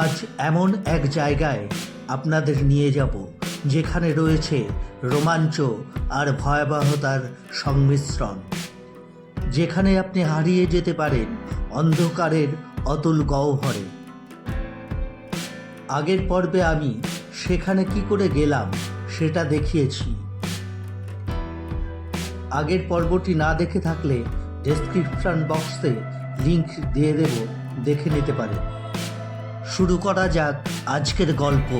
আজ এমন এক জায়গায় আপনাদের নিয়ে যাব, যেখানে রয়েছে রোমাঞ্চ আর ভয়াবহতার সংমিশ্রণ। যেখানে আপনি হারিয়ে যেতে পারেন অন্ধকারের অতুল গহ্বরে। আগের পর্বে আমি সেখানে কি করে গেলাম সেটা দেখিয়েছি। আগের পর্বটি না দেখে থাকলে ডেসক্রিপশন বক্সে লিংক দিয়ে দেব, দেখে নিতে পারেন। শুরু করা যাক আজকের গল্প।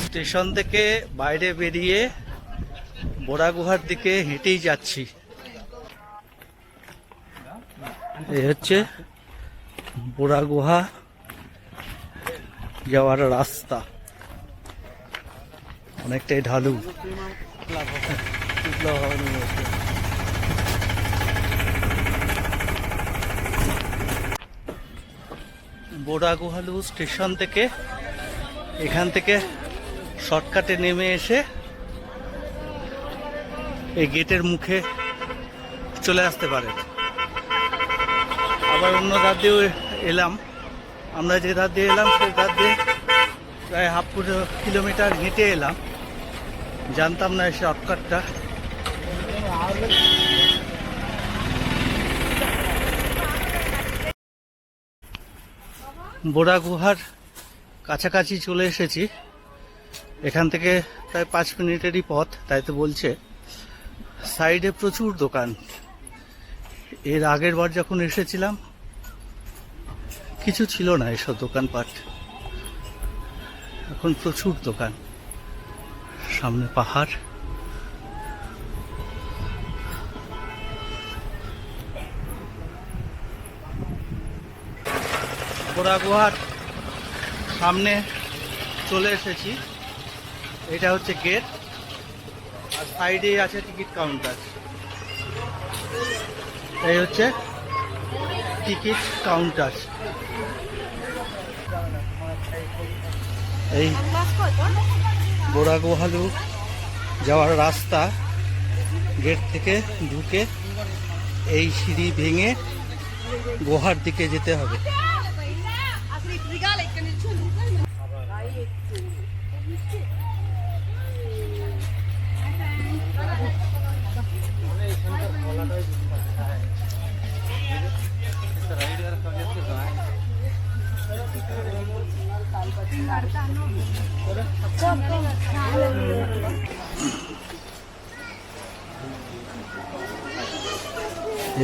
স্টেশন থেকে বাইরে বেরিয়ে বোরা গুহার দিকে হেঁটেই যাচ্ছি। এ হচ্ছে গুহা যাওয়ার রাস্তা। অনেকটাই ঢালু। বোরা গুহালু স্টেশন থেকে এখান থেকে শর্টকাটে নেমে এসে এই গেটের মুখে চলে আসতে পারে। আবার অন্য ধার দিয়েও এলাম। আমরা যে ধার দিয়ে এলাম, সেই ধার দিয়ে প্রায় হাফ কিলোমিটার হেঁটে এলাম। জানতাম না এই শর্টকাটটা। বোরা গুহার কাছাকাছি চলে এসেছি। এখান থেকে প্রায় পাঁচ মিনিটেরই পথ, তাই তো বলছে। সাইডে প্রচুর দোকান। এর আগের বার যখন এসেছিলাম, কিছু ছিল না এসব দোকানপাট। এখন প্রচুর দোকান। সামনে পাহাড়। পোড়া গুহার সামনে চলে এসেছি। এটা হচ্ছে গেট আর সাইডে আছে টিকিট কাউন্টার এই হচ্ছে টিকিট কাউন্টার এই বোরা গোহালু যাওয়ার রাস্তা গেট থেকে ঢুকে এই সিঁড়ি ভেঙে গুহার দিকে যেতে হবে।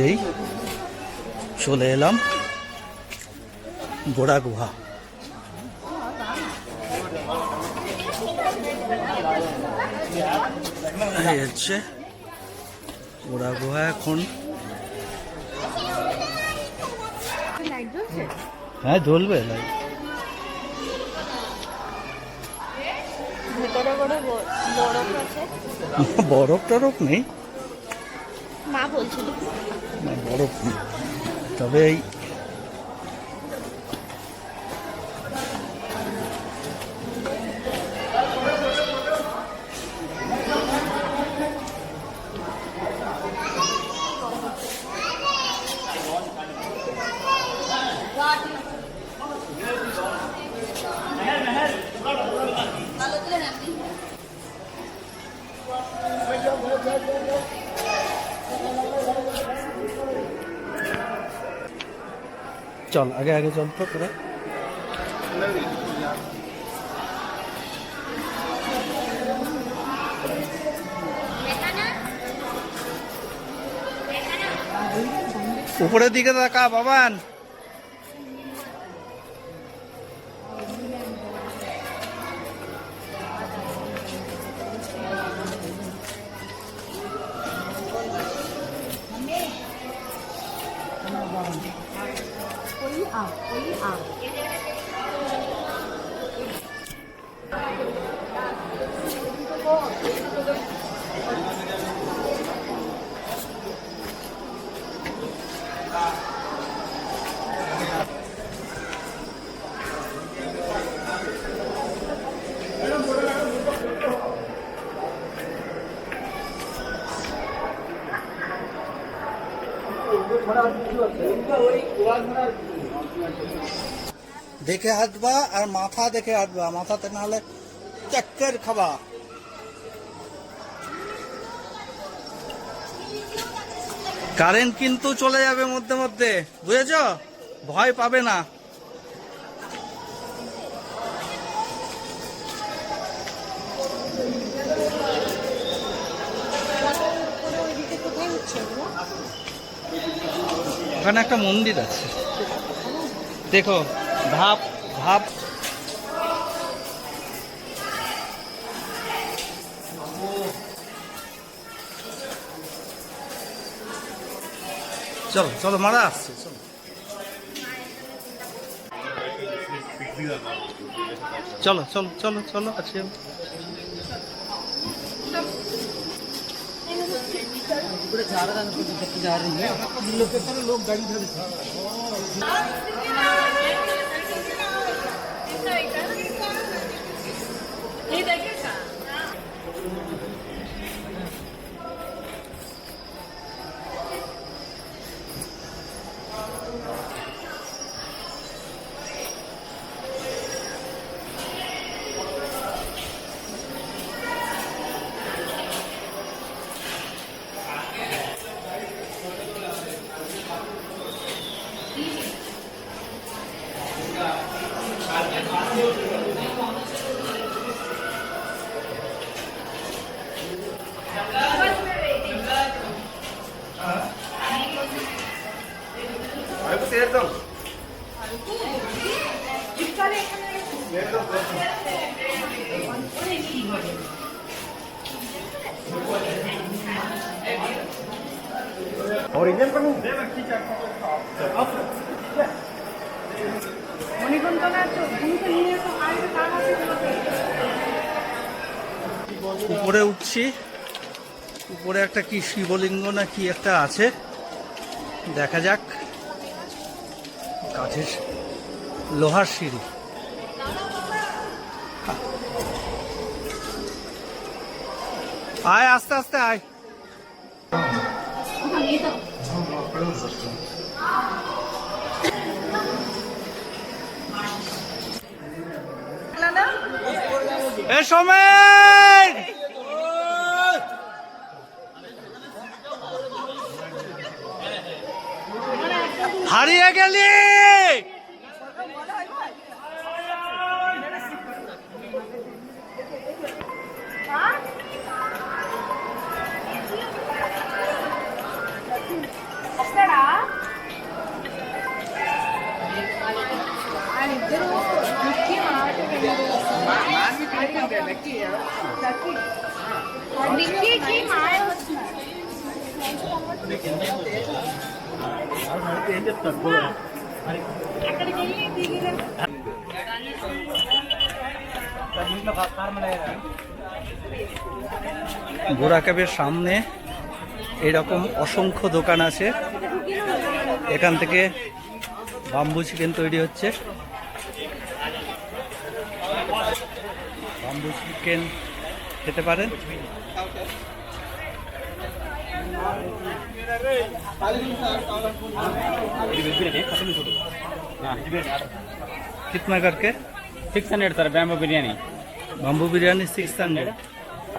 এই চলে এলাম বোরা গুহা। এই হচ্ছে বোরা গুহা এখন। হ্যাঁ জ্বলবে লাইট বরফ টরফ নেই। মা বলছিল। নেই তবে এই চল আগে আগে চল তো তোরা। উপরের দিকে তাকা বাবান। দেখে হাঁটবা আর মাথা দেখে হাঁটবা। মাথাতে না হলে চক্কর খাবা। কারেন্ট কিন্তু চলে যাবে মধ্যে মধ্যে। বুঝেছ? ভয় পাবে না। ওখানে একটা মন্দির আছে। দেখো ধাপ ধাপ চলো চলো, মারা আসছে, চলো। চলো চলো চলো চলো, আছে కూడా చాలా దాని గురించి చెప్పి జారీ లొకేషన్ లో గడి అరకు చేద్దాం और इंजन पर हूँ উপরে উঠছি। উপরে একটা কি শিবলিঙ্গ না কি একটা আছে? দেখা যাক। কাঠের লোহার সিঁড়ি। আয়, আস্তে আস্তে আয়। এ সমেন ঘোড়া ক্যাবের সামনে এরকম অসংখ্য দোকান আছে। এখান থেকে বাম্বু চিকেন তৈরি হচ্ছে। বাম্বু চিকেন খেতে পারেন। कितना करके? Six hundred sir bamboo biryani. Bamboo biryani six hundred.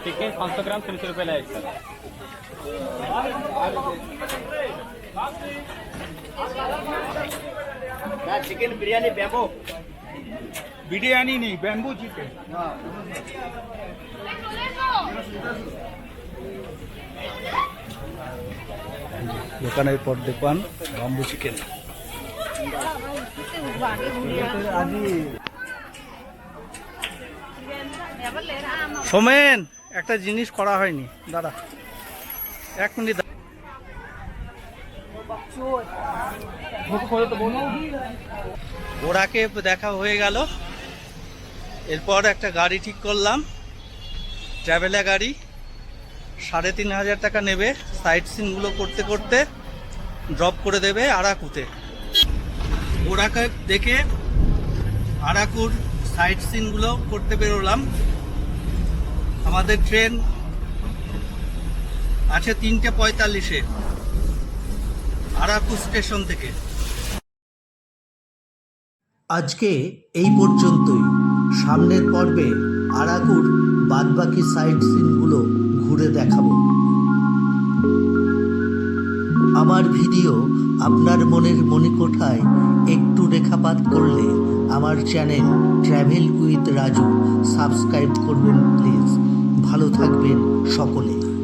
Chicken पाँच सौ ग्राम तीन सौ रुपये like sir. Chicken biryani bamboo biryani नहीं बैम्बू चिकन দোকানের পর দোকান বাম্বু চিকেন সোমেন, একটা জিনিস করা হয়নি দাদা এক মিনিট। ওরাকে দেখা হয়ে গেল। এরপর একটা গাড়ি ঠিক করলাম। ট্রাভেলা গাড়ি। সাড়ে তিন হাজার টাকা নেবে। সাইট সিনগুলো করতে করতে ড্রপ করে দেবে আরাকুতে। ওরাকে দেখে আরাকুর সাইট সিনগুলো করতে বেরোলাম। আমাদের ট্রেন আছে তিনটে পঁয়তাল্লিশে আরাকু স্টেশন থেকে। আজকে এই পর্যন্তই। সামনের পর্বে আরাকুর বাদবাকি সাইট সিনগুলো ঘুরে দেখাবো। আমার ভিডিও আপনার মনের মণিকোঠায় একটু রেখাপাত করলে আমার channel travel with Raju subscribe করবেন প্লিজ। ভালো থাকবেন সকলে।